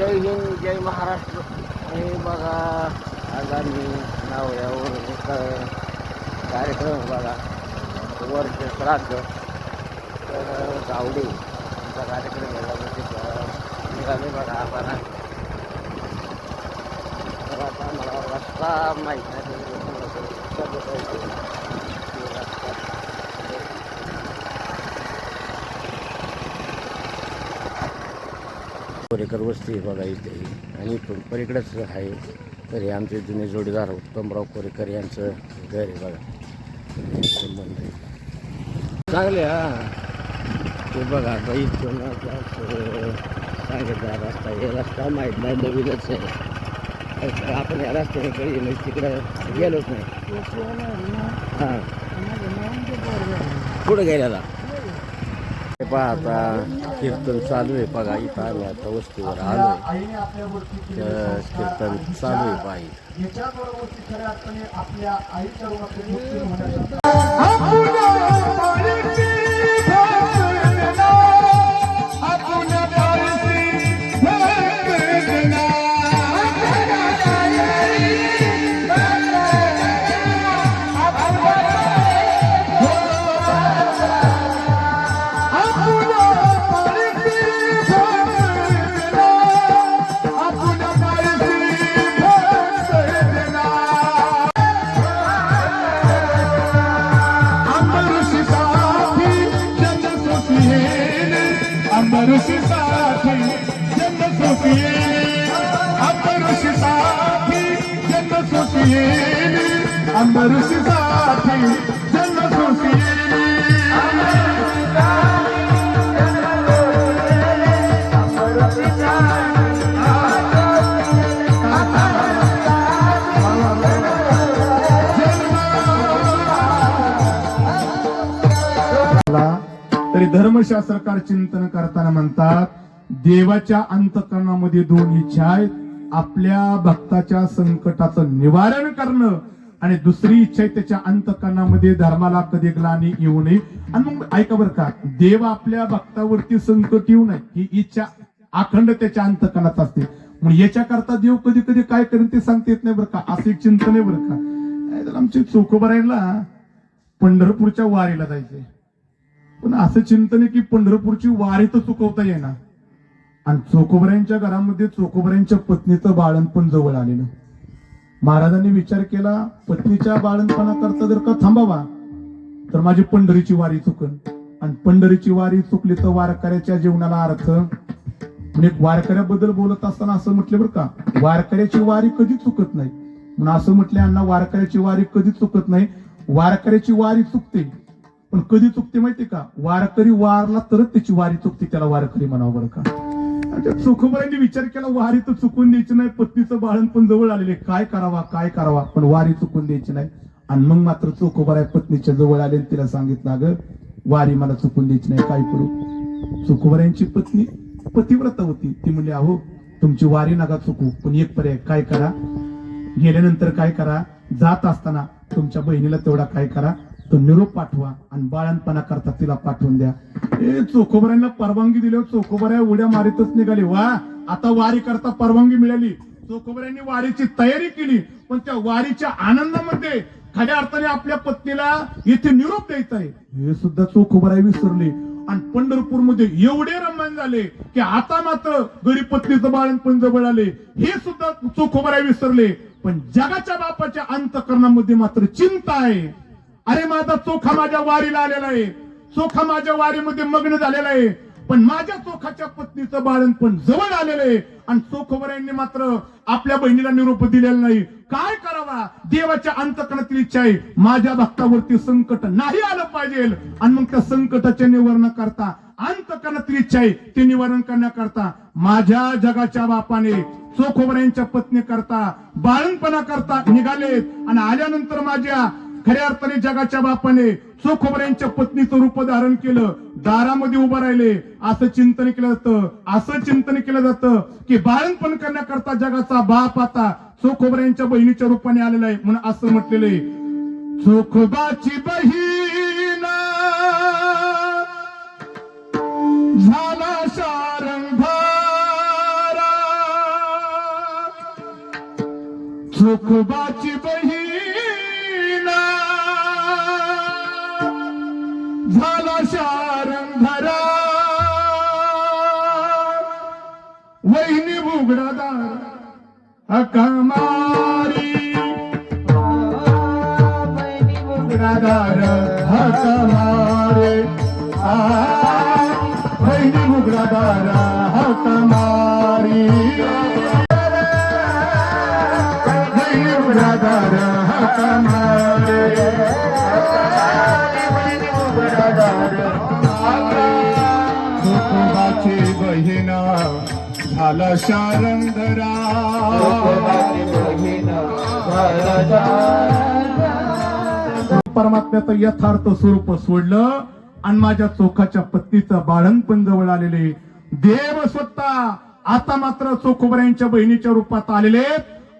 जय हिंद जय महाराष्ट्र. हे बघा आज आम्ही नावड्यावर कार्यक्रम बघा. वर्ष श्राद्ध. तर गावडे आमचा कार्यक्रम आहे. बघा निघाले बघा आम्हाला. तर आता मला रस्ता माहीत नाही तर कसं जायचं ते रस्ता कोरेकर वस्ती बघा इथे. आणि इथून पलीकडेच आहे. तर हे आमचे जुने जोडीदार उत्तमराव कोरेकर यांचं घर आहे बघा. संबंध. चांगले हा. ते बघा आता इथून आता असं सांगितलं रस्ता हे रस्ता माहीत नाही नवीनच आहे. आपण या रस्त्याने कधी म्हणजे तिकडं गेलोच नाही. हां. पुढं गेलेला? हे पहा आता कीर्तन चालू आहे बघा इथं आम्ही आता वस्तीवर आलो तर कीर्तन चालू आहे बाई. अमरुषि साथी जन्म सोपिए अमरुषि साथी जन्म सोपिए अमरुषि साथी धर्मशास्त्रकार चिंतन करताना म्हणतात देवाच्या अंतकरणामध्ये दोन इच्छा आहेत. आपल्या भक्ताच्या संकटाचं निवारण करणं आणि दुसरी इच्छा आहे त्याच्या अंतकरणामध्ये धर्माला कधी ग्लानी येऊ नये. आणि मग ऐका बरं का देव आपल्या भक्तावरती संकट येऊ नये. ही इच्छा अखंड त्याच्या अंतकरणात असते. मग याच्याकरता देव कधी कधी काय करेल ते सांगता येत नाही बरं का. असं एक चिंतन आहे बरं का. नाहीतर आमची चोखोबरायला पंढरपूरच्या वारीला जायचंय. पण असं चिंतन आहे की पंढरपूरची वारी तर चुकवता येणार. आणि चोकोबऱ्यांच्या घरामध्ये चोकोबऱ्यांच्या पत्नीचं बाळणपण जवळ आलेलं. महाराजांनी विचार केला पत्नीच्या बाळणपणा करता जर का थांबावा तर माझी पंढरीची वारी चुकन. आणि पंढरीची वारी चुकली तर वारकऱ्याच्या जीवनाला अर्थ. म्हणजे वारकऱ्याबद्दल बोलत असताना असं म्हटलं बरं का वारकऱ्याची वारी कधी चुकत नाही. म्हणून असं म्हटलं अण्णा वारकऱ्याची वारी कधी चुकत नाही? वारकऱ्याची वारी चुकते. पण कधी चुकते माहितीये का? वारकरी वारला तरच त्याची वारी चुकते त्याला वारकरी म्हणावं बरं का? आणि त्या विचार केला वारी तर चुकून द्यायची नाही पत्नीचं बाळण पण जवळ आलेले काय करावा काय करावा? पण वारी चुकून द्यायची नाही. आणि मग मात्र चोखोबराय पत्नीच्या जवळ आले तिला सांगितलं अगं वारी मला चुकून द्यायची नाही काय करू? चोखोबऱ्यांची पत्नी पतिव्रता होती. ती म्हणली अहो तुमची वारी नका चुकू पण एक पर्याय काय करा? गेल्यानंतर काय करा? जात असताना तुमच्या बहिणीला तेवढा काय करा? तो निरोप पाठवा आणि बाळणपणा करता तिला पाठवून द्या. ए चोखोबऱ्यांना परवानगी दिली चोखोबऱ्या उड्या मारीतच निघाली. वा आता वारी करता परवानगी मिळाली. चोखोबऱ्यांनी वारीची तयारी केली पण त्या वारीच्या आनंदामध्ये खऱ्या अर्थाने आपल्या पत्नीला इथे निरोप द्यायचा आहे. हे सुद्धा चोखोबऱ्या विसरले. आणि पंढरपूरमध्ये एवढे रमण झाले की आता मात्र गरीब पत्नीचं बाळणपण जवळ आले. हे सुद्धा चोखोबऱ्या विसरले. पण जगाच्या बापाच्या अंतकरणामध्ये मात्र चिंता आहे. अरे माझा चोखा माझ्या वारीला आलेला आहे. चोखा माझ्या वारीमध्ये मग्न झालेला आहे. पण माझ्या चोखाच्या पत्नीचं बाळण पण जवळ आलेलं आहे. आणि चोखवऱ्यांनी मात्र आपल्या बहिणीला निरोप दिलेला नाही. काय करावा? देवाच्या अंतकणातील इच्छा आहे. माझ्या भक्तावरती संकट नाही आलं पाहिजे. आणि मग त्या संकटाचे निवारण करता अंतकणातील इच्छा आहे ते निवारण करण्याकरता माझ्या जगाच्या बापाने चोखोबऱ्यांच्या पत्नी करता बाळणपणा करता निघालेत. आणि आल्यानंतर माझ्या खऱ्या अर्थाने जगाच्या बापाने सुखोबऱ्यांच्या पत्नीचं रूप धारण केलं. दारामध्ये उभं राहिले. असं चिंतन केलं जातं. असं चिंतन केलं जातं की बाळणपण करण्याकरता जगाचा बाप आता सुखबऱ्यांच्या बहिणीच्या रूपाने आलेला आहे म्हणून असं म्हटलेलं आहे. सुखबाची बहीण झाला सुखबाची बुगडादार हकमारी बुगडादार हकमारे वहिनी बुगडादार हकमारी वहिनी बुगडादार हकमारे तुकोबाची बहिणा झाला शारंगरा. परमात्म्याचं यथार्थ स्वरूप सोडलं आणि माझ्या चोखाच्या पत्नीचं बाळणपण जवळ आलेले. देव स्वतः आता मात्र चोखोबऱ्यांच्या बहिणीच्या रूपात आलेले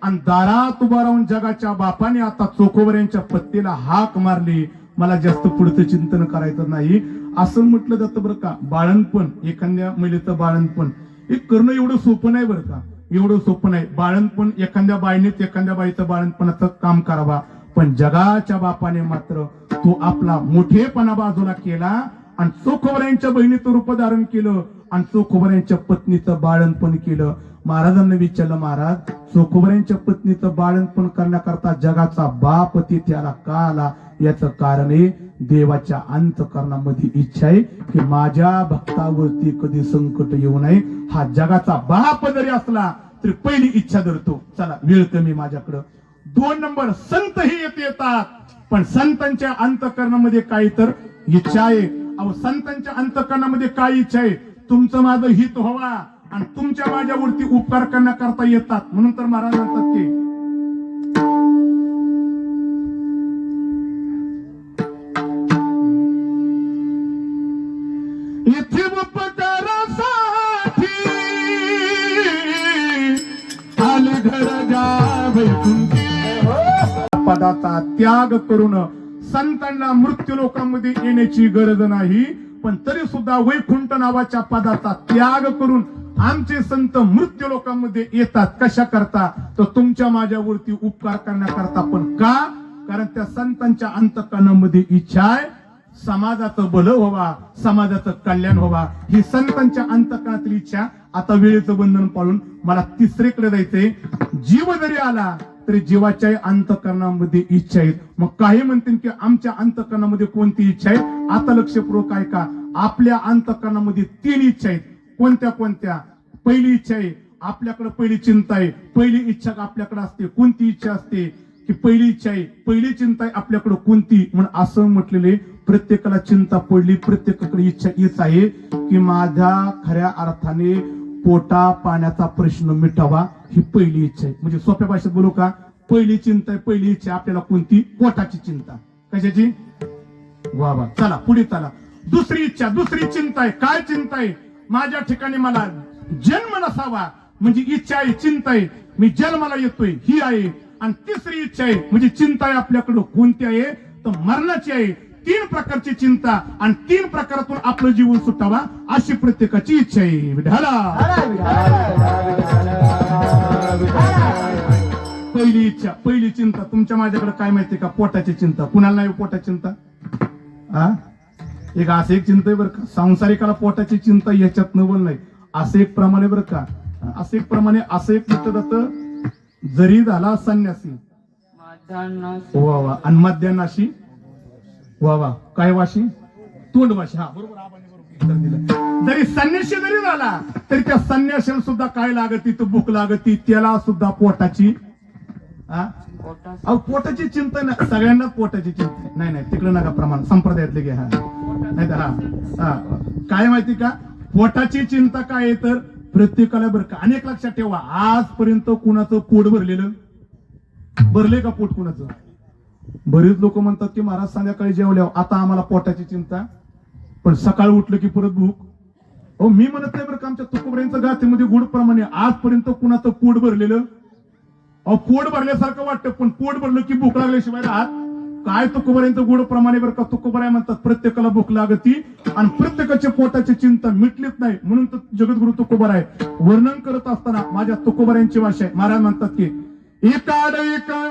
आणि दारात उभा राहून जगाच्या बापाने आता चोखोबऱ्यांच्या पत्नीला हाक मारली. मला जास्त पुढचं चिंतन करायचं नाही. असं म्हटलं जातं बरं का. बाळणपण एखाद्या महिलेचं बाळणपण हे करणं एवढं सोपं नाही बरं का? एवढं सोपं नाही. बाळणपण एखाद्या बाईनेच एखाद्या बाईचं बाळणपणाचं काम करावा. पण जगाच्या बापाने मात्र तो आपला मोठेपणा बाजूला केला आणि चोखोबऱ्यांच्या बहिणीचं रूप धारण केलं आणि चोखोबऱ्यांच्या पत्नीचं बाळणपण केलं. महाराजांना विचारलं महाराज चोखोबऱ्यांच्या पत्नीचं बाळणपण करण्याकरता जगाचा बाप तिथे आला. का आला? याचं कारण आहे देवाच्या अंतकरणामध्ये इच्छा आहे की माझ्या भक्तावरती कधी संकट येऊ नये. हा जगाचा बाप जरी असला तरी पहिली इच्छा धरतो. चला वेळ कमी माझ्याकडं. दोन नंबर संत ही येत येतात. पण संतांच्या अंतकरणामध्ये काही तर इच्छा आहे. अहो संतांच्या अंतकरणामध्ये काय इच्छा आहे? तुमचं माझं हित व्हावा आणि तुमच्या माझ्यावरती उपकार करण्याकरता येतात. म्हणून तर महाराज म्हणतात की पदाचा त्याग करून संतांना मृत्यू लोकांमध्ये येण्याची गरज नाही. पण तरी सुद्धा वैकुंठ नावाच्या पदाचा त्याग करून आमचे संत मृत्यू लोकांमध्ये येतात. कशा करता? तर तुमच्या माझ्यावरती उपकार करण्याकरता पण का? कारण त्या संतांच्या अंतकरणामध्ये इच्छा आहे. समाजाचं भलं व्हावा समाजाचं कल्याण व्हावा. ही संतांच्या अंतकरणातील इच्छा. आता वेळेचं बंधन पाळून मला तिसरीकडे जायचंय. जीव जरी आला तरी जीवाच्या अंतकरणामध्ये इच्छा आहेत. मग काही म्हणतील की आमच्या अंतकरणामध्ये कोणती इच्छा आहे आता लक्षपूर्वक आहे का आपल्या अंतकरणामध्ये तीन इच्छा आहेत. कोणत्या कोणत्या? पहिली इच्छा आहे आपल्याकडे पहिली चिंता आहे. पहिली इच्छा आपल्याकडे असते कोणती इच्छा असते? की पहिली इच्छा आहे पहिली चिंता आहे आपल्याकडे कोणती? म्हणून असं म्हटलेले प्रत्येकाला चिंता पडली प्रत्येकाकडे इच्छा हीच आहे की माझ्या खऱ्या अर्थाने पोटा पाण्याचा प्रश्न मिटावा ही पहिली इच्छा आहे. म्हणजे सोप्या भाषेत बोलू का? पहिली चिंता आहे पहिली इच्छा आपल्याला कोणती? पोटाची चिंता. कशाची? वा वा. चला पुढे चला. दुसरी इच्छा दुसरी चिंता आहे. काय चिंता आहे? माझ्या ठिकाणी मला जन्म नसावा. म्हणजे इच्छा आहे चिंता आहे. मी जन्माला येतोय ही आहे. आणि तिसरी इच्छा आहे म्हणजे चिंता आहे आपल्याकडं कोणती आहे? तर मरणाची आहे. तीन प्रकारची चिंता आणि तीन प्रकारातून आपलं जीवन सुटावा अशी प्रत्येकाची इच्छा आहे. पहिली इच्छा पहिली चिंता. तुमच्या माझ्याकडे काय माहिती का? पोटाची चिंता. कुणाला नाही हो पोटाची चिंता? हा? एक असं एक चिंता आहे बरं का. सांसारिकाला पोटाची चिंता याच्यात नवल नाही. असं एक प्रमाणे बरं का. असं एक प्रमाणे असं एक म्हटलं जातं जरी झाला संन्यासी. वा वा. आणि मध्यानाशी वा वा. काय वाशी? तोंड वाशी. हा बरोबर. म्हणजे दिलं. जरी संन्यासी जरी झाला तरी त्या संन्याशाला सुद्धा काय लागती? तर भूक लागती. त्याला सुद्धा पोटाची अहो पोटाची चिंता नाही सगळ्यांना पोटाची चिंता. नाही नाही. तिकडे नका प्रमाण. संप्रदायातले घ्या. हा. नाही तर हा. हा. काय माहिती का? पोटाची चिंता काय आहे तर प्रत्येकाला बरं का अनेक लक्षात ठेवा. आजपर्यंत कुणाचं पोट भरलेलं? भरले का पोट कुणाचं? बरेच लोक म्हणतात की महाराज संध्याकाळी जेवल्यावर आता आम्हाला पोटाची चिंता. पण सकाळ उठलं की परत भूक. हो मी म्हणत नाही बरं का आमच्या तुकोबऱ्यांचं गाथेमध्ये गुडप्रमाणे आजपर्यंत कुणाचं पोट भरलेलं. अहो पोट भरल्यासारखं वाटतं पण पोट भरलं की भूक लागल्याशिवाय राहत. काय तुकोबऱ्यांचं गुडप्रमाणे बरं का? तुकोबऱ्या म्हणतात प्रत्येकाला भूक लागती आणि प्रत्येकाच्या पोटाची चिंता मिटलीच नाही. म्हणून तर जगद्गुरु तुकोबर आहे. वर्णन करत असताना माझ्या तुकोबऱ्यांची भाषा आहे. महाराज म्हणतात की एका एका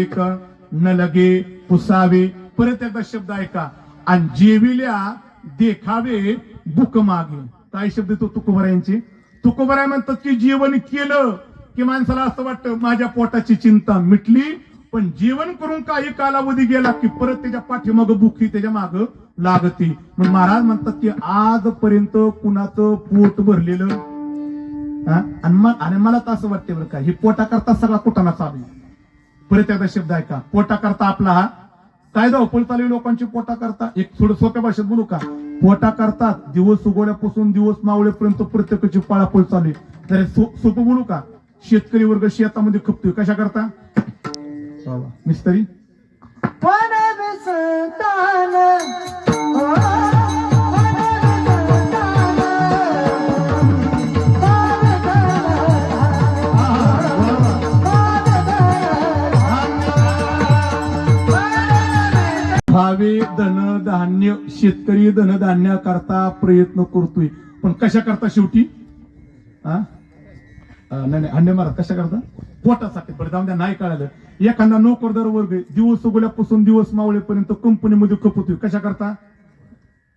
एक न लगे पुसावे. परत एकदा शब्द ऐका. आणि जेविल्या देखावे बुक मागे. काय शब्द तो तुकोबरायांचे तुकोबराय म्हणतात की जीवन केलं की माणसाला असं वाटतं माझ्या पोटाची चिंता मिटली पण जीवन करून काही कालावधी गेला की परत त्याच्या पाठीमाग बुकी त्याच्या माग लागते. मग महाराज म्हणतात की आजपर्यंत कुणाचं पोट भरलेलं? आणि मला तर असं वाटतं बरं का हे पोटा करता सगळा कुटाणा चालू आहे. परत एकदा शब्द ऐका पोटा करता आपला हा. काय धावपळ चालू लोकांची पोटा करता एक थोडं सोप्या भाषेत बोलू का? पोटा करतात दिवस उगवल्यापासून दिवस मावळेपर्यंत प्रत्येकाची पळापळ चालू आहे. तर सोपं बोलू का? शेतकरी वर्ग शेतामध्ये खपतोय. कशा करता? बाबा भावे धन धान्य शेतकरी धन धान्य करता प्रयत्न करतोय. पण कशा करता शेवटी? हा? नाही नाही अन्य कशा करता? पोटासाठी बरं जाऊन द्या नाही कळालं. एखादा नोकरदार वर्ग दिवस उगवल्यापासून दिवस मावळेपर्यंत कंपनीमध्ये खपतोय. कशा करता?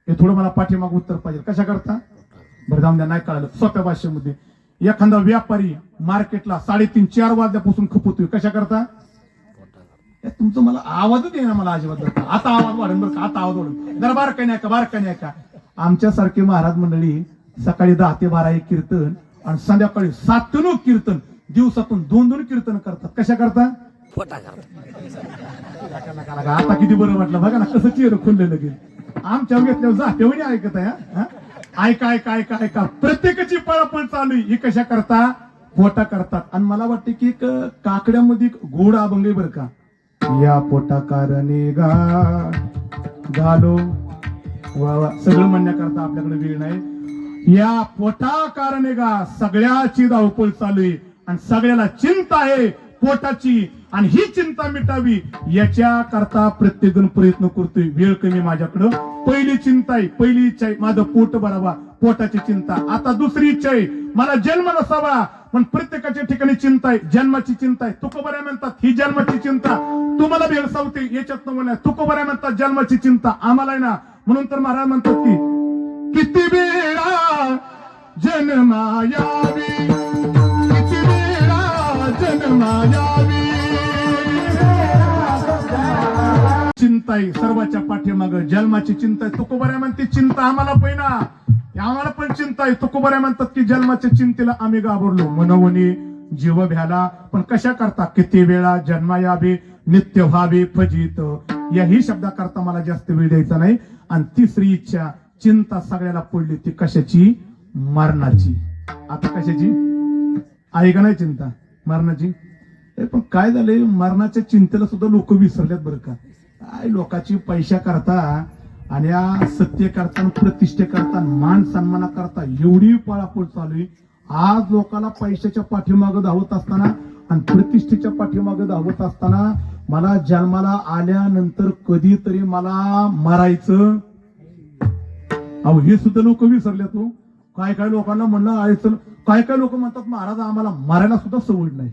हे थोडं मला पाठीमाग उत्तर पाहिजे. कशा करता? बरं जाऊन द्या नाही कळालं. सोप्या भाषेमध्ये. एखादा व्यापारी मार्केटला साडेतीन चार वाजल्यापासून खपतोय. कशा करता? तुमचं मला आवाजच येईना मला अजिबात. आता आवाज वाढेल बरं का? आता आवाज वाढेल. जरा बारकाने ऐका बारकाने ऐका. आमच्यासारखे महाराज मंडळी सकाळी दहा ते बारा एक कीर्तन आणि संध्याकाळी सात ते नऊ कीर्तन दिवसातून दोन दोन कीर्तन करतात. कशा करता? आता किती बरं वाटलं. बघा ना कसं चेहरं खुललं लगेच. आमच्या घेतल्यावर जाते ऐकत आहे? ऐका ऐका ऐका ऐका. प्रत्येकाची पळापळ चालू आहे. ही कशा करता? पोटा करतात. आणि मला वाटतं की एक काकड्यामध्ये एक गोड अभंग बरं का? या पोटा कारणे गा वा सगळं म्हणण्याकरता आपल्याकडे वेळ नाही. या पोटा कारणे गा सगळ्याची धावपळ चालू आहे. आणि सगळ्याला चिंता आहे पोटाची. आणि ही चिंता मिटावी याच्या करता प्रत्येकजण प्रयत्न करतोय. वेळ कमी माझ्याकडं. पहिली चिंता आहे. पहिली इच्छा आहे. माझं पोट भरावा. पोटाची चिंता. आता दुसरी इच्छा आहे. मला जन्म नसावा. पण प्रत्येकाच्या ठिकाणी चिंता आहे. जन्माची चिंता आहे. तुकोबऱ्या म्हणतात ही जन्माची चिंता. तुम्हाला भेडसावते याच्यात म्हणा. तुकोबऱ्या म्हणतात जन्माची चिंता आम्हाला ना. म्हणून तर महाराज म्हणतात की किती वेळा जन्मायावी किती वेळा जन्मायावी. चिंता आहे सर्वाच्या पाठीमाग. जन्माची चिंता आहे. तुकोबऱ्या म्हणते चिंता आम्हाला पहिना आम्हाला पण चिंता आहे. तुकोबऱ्या म्हणतात की जन्माच्या चिंतेला आम्ही घाबरलो. मनवणी जीव भ्याला. पण कशा करता? किती वेळा जन्मा यावे नित्य व्हावे फजित. याही शब्दा करता मला जास्त वेळ द्यायचा नाही. आणि तिसरी इच्छा चिंता सगळ्याला पडली ती कशाची? मरणाची. आता कशाची? आहे का नाही चिंता? मरणाची? पण काय झालंय? मरणाच्या चिंतेला सुद्धा लोक विसरल्यात बरं का. काय लोकांची पैशा करता? आणि या सत्य करता प्रतिष्ठे करता मान सन्माना करता एवढी पळापळ चालू आहे. आज लोकांना पैशाच्या पाठीमागं धावत असताना आणि प्रतिष्ठेच्या पाठीमागं धावत असताना मला जन्माला आल्यानंतर कधीतरी मला मरायचं. अहो हे सुद्धा लोक विसरले तू हो. काय काय लोकांना म्हणलं आयचं काय काय लोक म्हणतात महाराज आम्हाला मरायला सुद्धा सवड नाही.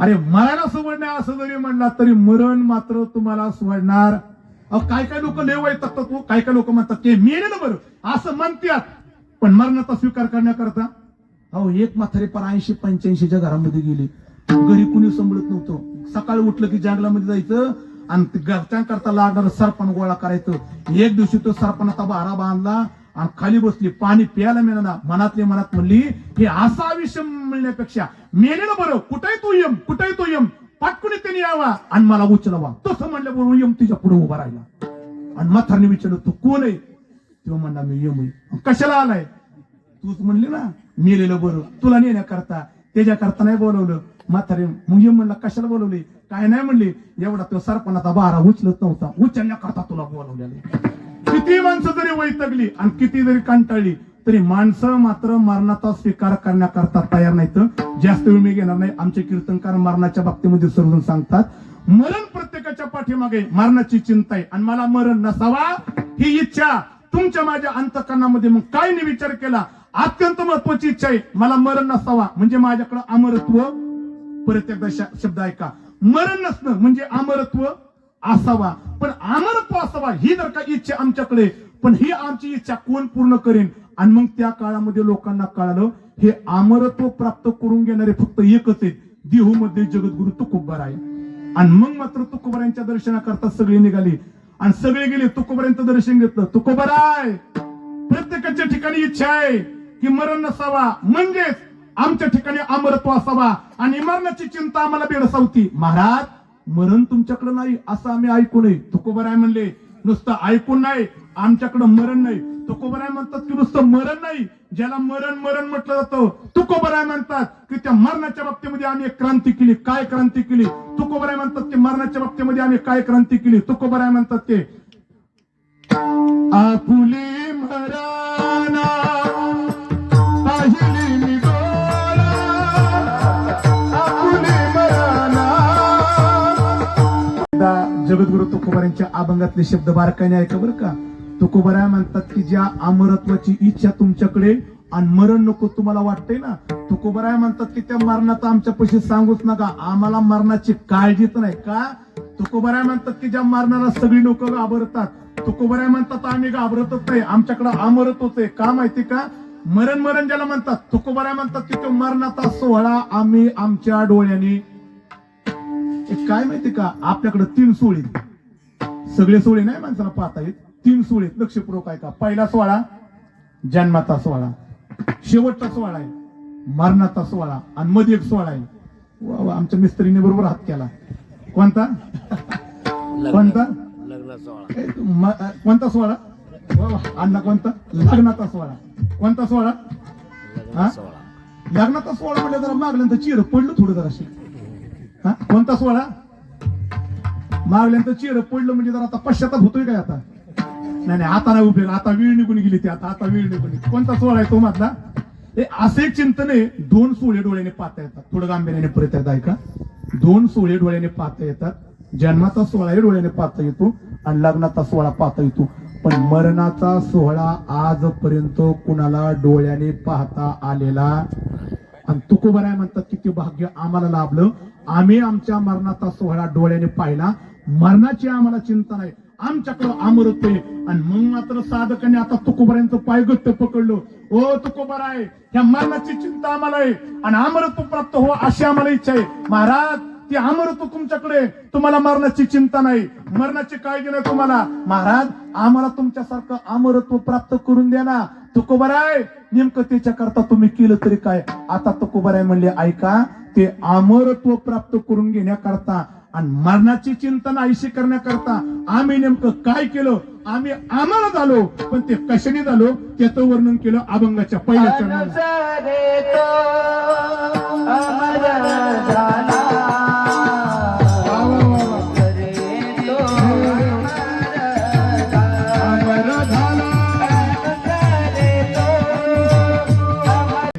अरे मरायला सवड नाही असं जरी म्हणला तरी मरण मात्र तुम्हाला सोडणार अहो काय काय लोक लेव येतात तू हो? काय काय लोक म्हणतात ते मेले ना बरं. असं म्हणतात पण मरणाचा स्वीकार करण्याकरता अहो एक म्हातारे पर ऐंशी पंच्याऐंशीच्या घरामध्ये गेली. घरी कुणी सांभाळत नव्हतं. सकाळी उठलं की जंगलामध्ये जायचं आणि घरच्यांकरता लागणार सरपण गोळा करायचं. एक दिवशी तो सरपणाचा बारा बांधला आणि खाली बसली. पाणी प्यायला मिळाला मनातले मनात म्हणली हे असा आयुष्य मिळण्यापेक्षा मेलेलं बरं. कुठे तो यम? कुठे तू यम? पटकुनी त्यांनी यावा. आणि मला उचलावा. तसं म्हणल्याबरोबर यम तिच्या पुढे उभा राहिला. आणि म्हातारने विचारलं तू कोण आहे? तेव्हा म्हणला मी यम कशाला आलाय? तूच म्हणली ना मेलेलं बरं. तुला नेण्याकरता त्याच्याकरता नाही बोलवलं. म्हातारे यम म्हणला कशाला बोलवले? काय नाही म्हणले. एवढा तो सरपणाचा बारा उचलत नव्हता. उचलण्याकरता तुला बोलवलेले किती माणसं जरी वैतगली आणि किती जरी कंटाळली तरी माणसं मात्र मरणाचा स्वीकार करण्याकरता तयार नाहीत. जास्त वेळ मी घेणार नाही. आमचे कीर्तनकार मरणाच्या बाबतीमध्ये समजून सांगतात. मरण प्रत्येकाच्या पाठीमागे मरणाची चिंता आहे. आणि मला मरण नसावा ही इच्छा तुमच्या माझ्या अंतकरणामध्ये. मग काय मी विचार केला. अत्यंत महत्वाची इच्छा आहे. मला मरण नसावा. म्हणजे माझ्याकडे अमरत्व. परत एकदा श- शब्द ऐका. मरण नसणं म्हणजे अमरत्व असावा. पण अमरत्व असावा ही जर का इच्छा आमच्याकडे पण ही आमची इच्छा कोण पूर्ण करेन? आणि मग त्या काळामध्ये लोकांना कळालं हे अमरत्व प्राप्त करून घेणारे फक्त एकच आहेत. देहू मध्ये जगद्गुरु तुकोबर आहे आणि मग मात्र तुकोबरायांच्या दर्शनाकरता सगळे निघाले. आणि सगळे गेले तुकोबरायांचं दर्शन घेतलं. तुकोबर आहे. प्रत्येकाच्या ठिकाणी इच्छा आहे की मरण नसावा. म्हणजेच आमच्या ठिकाणी अमरत्व असावा. आणि मरणाची चिंता आम्हाला बेडसावती. महाराज मरण तुमच्याकडे नाही असं आम्ही ऐकू नये. आहे म्हणले. नुसतं ऐकून नाही आमच्याकडं मरण नाही. तुकोबराय म्हणतात की नुसतं मरण नाही ज्याला मरण मरण म्हटलं जातं तुकोबराय म्हणतात की त्या मरणाच्या बाबतीमध्ये आम्ही एक क्रांती केली. काय क्रांती केली? तुकोबराय म्हणतात की मरणाच्या बाबतीमध्ये आम्ही काय क्रांती केली? तुकोबराय म्हणतात ते आपुले जगद्गुरु तुकोबारांच्या अभंगातले शब्द बारकाने ऐका बरं का? तुकोबारा म्हणतात की ज्या अमरत्वाची इच्छा तुमच्याकडे आणि मरण नको तुम्हाला वाटतंय ना तुकोबाराय म्हणतात की त्या मरणाचं आमच्या पैसे सांगूच नका. आम्हाला मरणाची काळजीच नाही. का? तुकोबाराय म्हणतात की ज्या मरणाला सगळी लोक घाबरतात. तुकोबाराय म्हणतात आम्ही घाबरतच नाही. आमच्याकडे अमरत्वच आहे का माहिती का? मरण मरण ज्याला म्हणतात तुकोबाराय म्हणतात की तो मरणाचा सोहळा आम्ही आमच्या डोळ्याने एक काय माहिती का? आपल्याकडे तीन सोळी सगळे सोळे नाही माणसाला पाहता येत. तीन सोळे लक्षपूर्वक आहे का? पहिला सोहळा जन्माचा सोहळा. शेवटचा सोहळा आहे. मरणाचा सोहळा. आणि मध्ये एक सोहळा आहे. वा वा, आमच्या मिस्त्रीने बरोबर हात केला. कोणता? कोणता? कोणता सोहळा? वा वा, अण्णा कोणता? लग्नाचा सोहळा. कोणता सोहळा? हा? लग्नाचा सोहळा म्हटलं जरा मागल्यानंतर चिर पडलं थोडं जराशी. हा? कोणता सोहळा? मागल्यानंतर चिर पडलं म्हणजे जर आता पश्चाताप होतोय काय आता? नाही नाही आता नाही उपयोग आता वेळ निघून गेली ती आता आता वेळ निघून गेली. कोणता सोहळा आहे तो मधला? हे असे चिंतन आहे दोन सोळे डोळ्याने पाहता येतात. थोडं गांभीर्याने परत येतात ऐका. दोन सोळे डोळ्याने पाहता येतात. जन्माचा सोहळाही डोळ्याने पाहता येतो आणि लग्नाचा सोहळा पाहता येतो. पण मरणाचा सोहळा आजपर्यंत कुणाला डोळ्याने पाहता आलेला? आणि तुकोबराय म्हणतात की ते भाग्य आम्हाला लाभलं. आम्ही आमच्या मरणाचा सोहळा डोळ्याने पाहिला. मरणाची आम्हाला चिंता नाही. आमच्याकडं अमृत आहे. आणि मग मात्र साधकाने आता तुकोबऱ्यांचं पाय घट्ट पकडलो. ओ आहे ह्या मरणाची चिंता आम्हाला आहे. आणि अमृत प्राप्त हो अशी आम्हाला इच्छा आहे. महाराज ती अमृत तुमच्याकडे तुम्हाला मरणाची चिंता नाही. मरणाची काळजी नाही तुम्हाला. महाराज आम्हाला तुमच्यासारखं अमरत्व प्राप्त करून द्या ना. तुकोबराय नेमकं त्याच्याकरता तुम्ही केलं तरी काय? आता तुकोबराय म्हणले ऐका ते अमरत्व प्राप्त करून घेण्याकरता आणि मरणाची चिंतन आयुष्य करण्याकरता आम्ही नेमकं काय केलं? आम्ही आम्हाला झालो पण ते कशाने झालो? त्याचं वर्णन केलं अभंगाच्या पहिल्या चरणाला.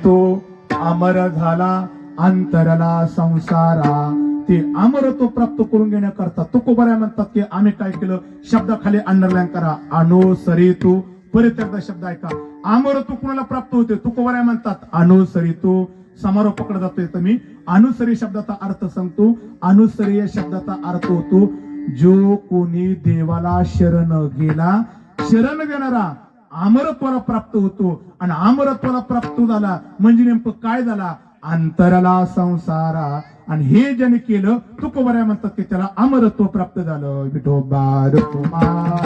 तो अमर झाला. अंतरला संसारा ते अमरत्व प्राप्त करून घेण्याकरता तुकोबऱ्या म्हणतात की आम्ही काय केलं शब्दाखाली अंडरलाईन करा अनुसरितू परत एकदा शब्द ऐका अमरत्व कुणाला प्राप्त होते तुकोबऱ्या म्हणतात अनुसरितू समारोपाकडे जातोय तर मी अनुसरी शब्दाचा अर्थ सांगतो अनुसरी या शब्दाचा अर्थ होतो जो कोणी देवाला शरण गेला शरण देणारा अमरत्वाला प्राप्त होतो आणि अमरत्वाला प्राप्त झाला म्हणजे नेमकं काय झाला अंतरला संसारा. आणि हे ज्याने केलं तुकोबऱ्या म्हणतात की त्याला अमरत्व प्राप्त झालं. विठोबा रखुमा.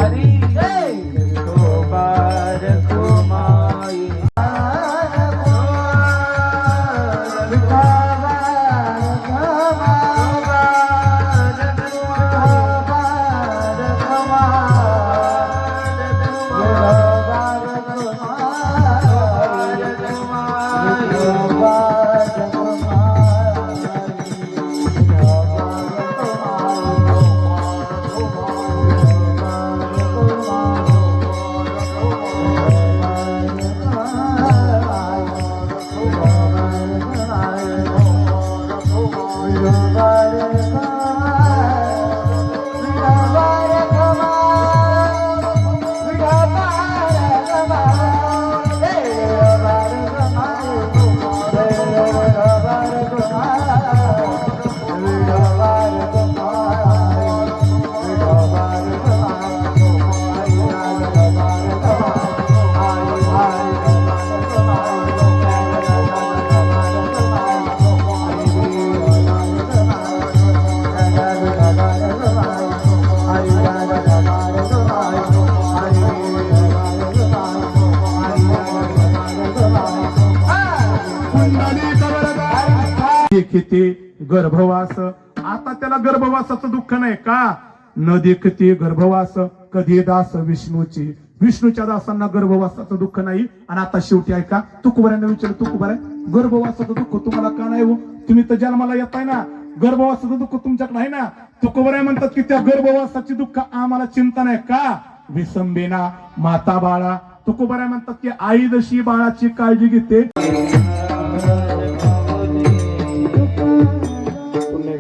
गर्भवास. आता त्याला गर्भवासाचं दुःख नाही का? न देखते गर्भवास कधी दास विष्णूचे. विष्णूच्या दासांना गर्भवासाचं दुःख नाही. आणि आता शेवटी ऐका तुकुबऱ्यांना विचार तुकुबऱ्या गर्भवासाचं दुःख तुम्हाला का नाही हो? तुम्ही तर जन्माला येताय ना. गर्भवासाचं दुःख तुमच्याकडे आहे ना. तुकुबऱ्या म्हणतात की त्या गर्भवासाची दुःख आम्हाला चिंता नाही का? विसंबेना माता बाळा. तुकोबऱ्या म्हणतात की आई जशी बाळाची काळजी घेते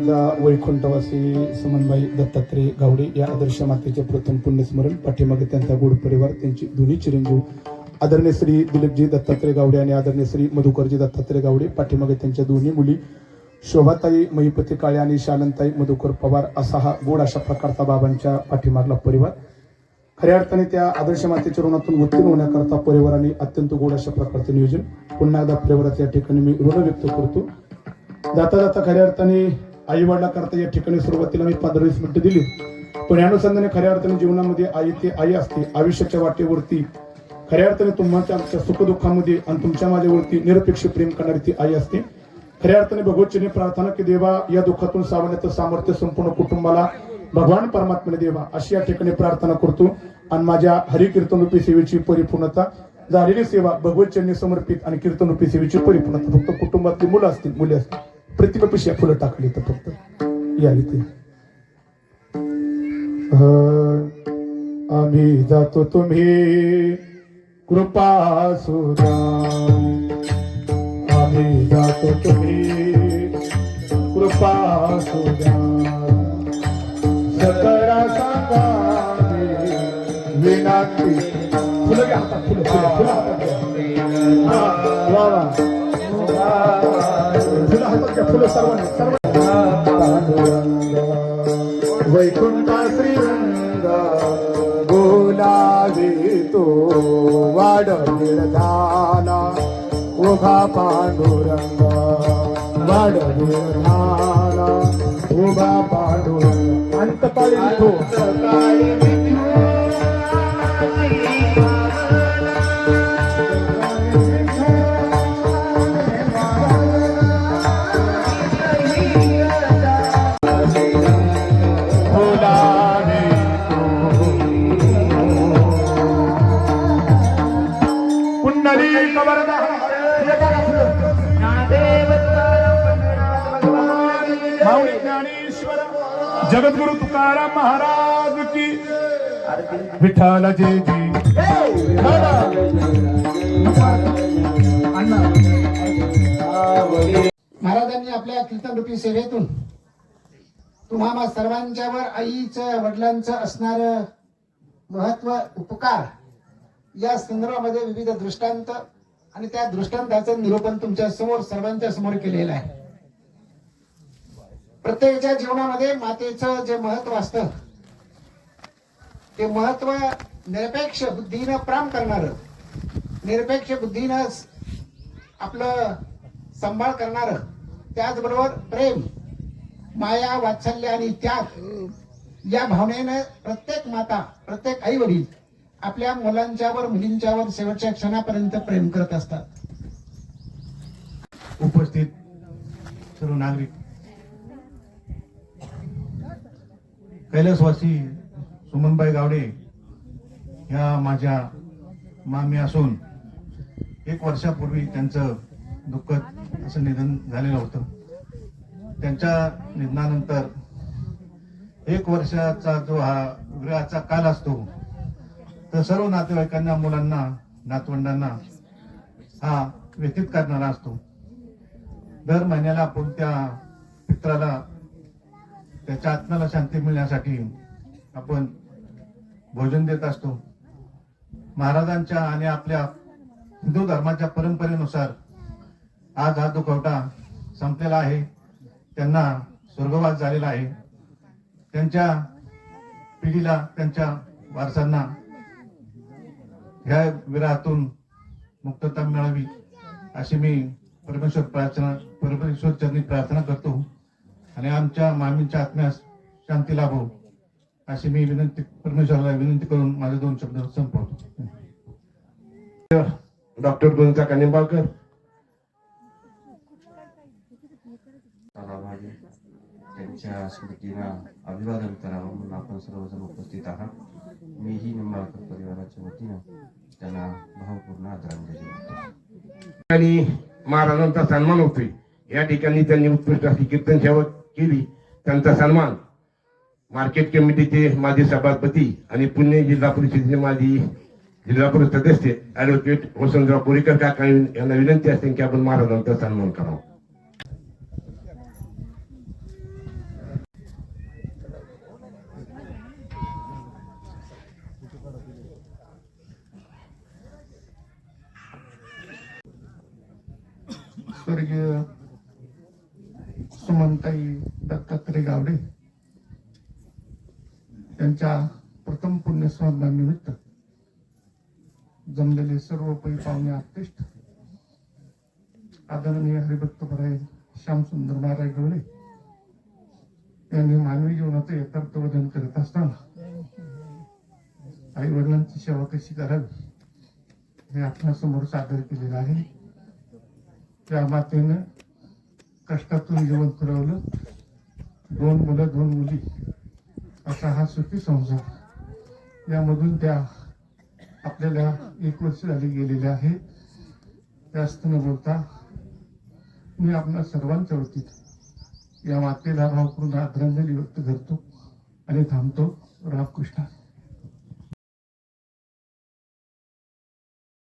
पुन्हा वैकुंठवासी समन्वय दत्तात्रय गावडे या आदर्श मातेचे प्रथम पुण्यस्मरण. पाठीमागे त्यांचा गोड परिवार त्यांची दोन्ही चिरंजीव. आदरणीय श्री दिलीपजी दत्तात्रय गावडे आणि आदरणीय श्री मधुकरजी दत्तात्रय गावडे. पाठीमागे त्यांच्या दोन्ही मुली शोभाताई महिपती काळे आणि शालनताई मधुकर पवार असा हा गोड अशा प्रकारचा बाबांच्या पाठीमागला परिवार. खऱ्या अर्थाने त्या आदर्श मातेच्या ऋणातून उत्तीर्ण होण्याकरता परिवाराने अत्यंत गोड अशा प्रकारचे नियोजन. पुन्हा एकदा परिवाराच्या या ठिकाणी मी ऋण व्यक्त करतो. जाता जाता खऱ्या अर्थाने आई वडिलाकरता या ठिकाणी सुरुवातीला मी पंधरा वीस मिनिटं दिली. पण या अनुषंगाने खऱ्या अर्थाने जीवनामध्ये आई ते आई असते आयुष्याच्या वाटेवरती. खऱ्या अर्थाने तुमच्या आमच्या सुखदुःखामध्ये आणि तुमच्या माझ्यावरती निरपेक्ष प्रेम करणारी ती आई असते. खऱ्या अर्थाने भगवतचरणी प्रार्थना की देवा या दुःखातून सावरण्याचं सामर्थ्य संपूर्ण कुटुंबाला भगवान परमात्म्याने देवा अशी या ठिकाणी प्रार्थना करतो. आणि माझ्या हरिकीर्तनरूपी सेवेची परिपूर्णता झालेली सेवा भगवतचरणी समर्पित आणि कीर्तनरूपी सेवेची परिपूर्णता. फक्त कुटुंबातली मुलं असतील मुले असतील. प्रतिमेपेक्षा या फुलं टाकली तर फक्त. या इथे. आम्ही जातो तुम्ही. कृपा सुरा आम्ही जातो तुम्ही. कृपा सुद्या सकळा सांगा विनाती. फुलं घ्या फुलं फुलं फुलं. वा वा. फुलं फुलं सर्वांनी सर्वांनी वैकुंठा श्रीरंगा बोलावे तो वाड झाला उभा पांडुरंग वाड झाला उभा पांडुरंग. अंतकाळी जगद्गुरु तुकाराम महाराज की। विठ्ठल जय जी महाराजांनी आपल्या कीर्तनरूपी सेवेतून तुम्हाला सर्वांच्यावर आईचं वडिलांचं असणार महत्त्व उपकार या संदर्भामध्ये विविध दृष्टांत आणि त्या दृष्टांताचं निरूपण तुमच्यासमोर सर्वांच्या समोर केलेलं आहे. प्रत्येकाच्या जीवनामध्ये मातेचं जे महत्त्व असतं ते महत्त्व निरपेक्ष बुद्धीनं प्राम करणार निरपेक्ष बुद्धीनं आपलं सांभाळ करणार त्याचबरोबर प्रेम माया वात्सल्य आणि त्याग या भावनेनं प्रत्येक माता प्रत्येक आई वडील आपल्या मुलांच्यावर मुलींच्यावर शेवटच्या क्षणापर्यंत प्रेम करत असतात. उपस्थित सर्व नागरिक कैलासवासी सुमनबाई गावडे ह्या माझ्या मामी असून एक वर्षापूर्वी त्यांचं दुःखद असं निधन झालेलं होतं. त्यांच्या निधनानंतर एक वर्षाचा जो हा विवाहाचा काल असतो तर सर्व नातेवाईकांना मुलांना नातवंडांना हा व्यतीत करणारा असतो. दर महिन्याला आपण त्या पित्राला त्याच्या आत्म्याला शांती मिळण्यासाठी आपण भोजन देत असतो. महाराजांच्या आणि आपल्या हिंदू धर्माच्या परंपरेनुसार आज हा दुखवटा संपलेला आहे. त्यांना स्वर्गवास झालेला आहे. त्यांच्या पिढीला त्यांच्या वारसांना ह्या विरातून मुक्तता मिळावी अशी मी परमेश्वर प्रार्थना परमेश्वर चरणी प्रार्थना करतो. आणि आमच्या मामींच्या आत्म्यास शांती लाभो. अशी मी विनंती परमेश्वराला विनंती करून माझे दोन शब्द संपवतो. डॉक्टर गुंजा निंबाळकर त्यांच्या स्मृतींना अभिवादन करावं म्हणून आपण सर्वजण उपस्थित आहात. मीही निंबाळकर परिवाराच्या वतीनं त्यांना भावपूर्ण आदरांजली आणि महाराजांचा सन्मान होतोय. या ठिकाणी त्यांनी उत्कृष्ट अशी कीर्तन सेवा केली. त्यांचा सन्मान मार्केट कमिटीचे माजी सभापती आणि पुणे जिल्हा परिषदेचे माजी जिल्हा परिषद सदस्य ऍडव्होकेट वसंतराव कोरेकर काका यांना विनंती असते की आपण महाराजांचा सन्मान करावा. स्वर्गीय सुमनताई दत्तात्रय गावडे त्यांच्या प्रथम पुण्यस्मरणानिमित्त जमलेले सर्व पै पाहुणे आत्तिष्ट आदरणीय हरिभक्तपराय श्यामसुंदर महाराज गवळे यांनी मानवी जीवनाचं यथार्थवर्धन करत असताना आई वडिलांची सेवा कशी करावी हे आपल्यासमोर सादर केलेलं आहे. त्या मातेनं कष्टातून जीवन पुरवलं. दोन मुलं दोन मुली. असा हा सुखी संसार. यामधून त्या आपल्याला एक वर्ष झाली गेलेल्या आहे. जास्त न बोलता मी आपल्या सर्वांच्या वतीत या मातेला भावपूर्ण आदरांजली व्यक्त करतो आणि थांबतो. रामकृष्ण.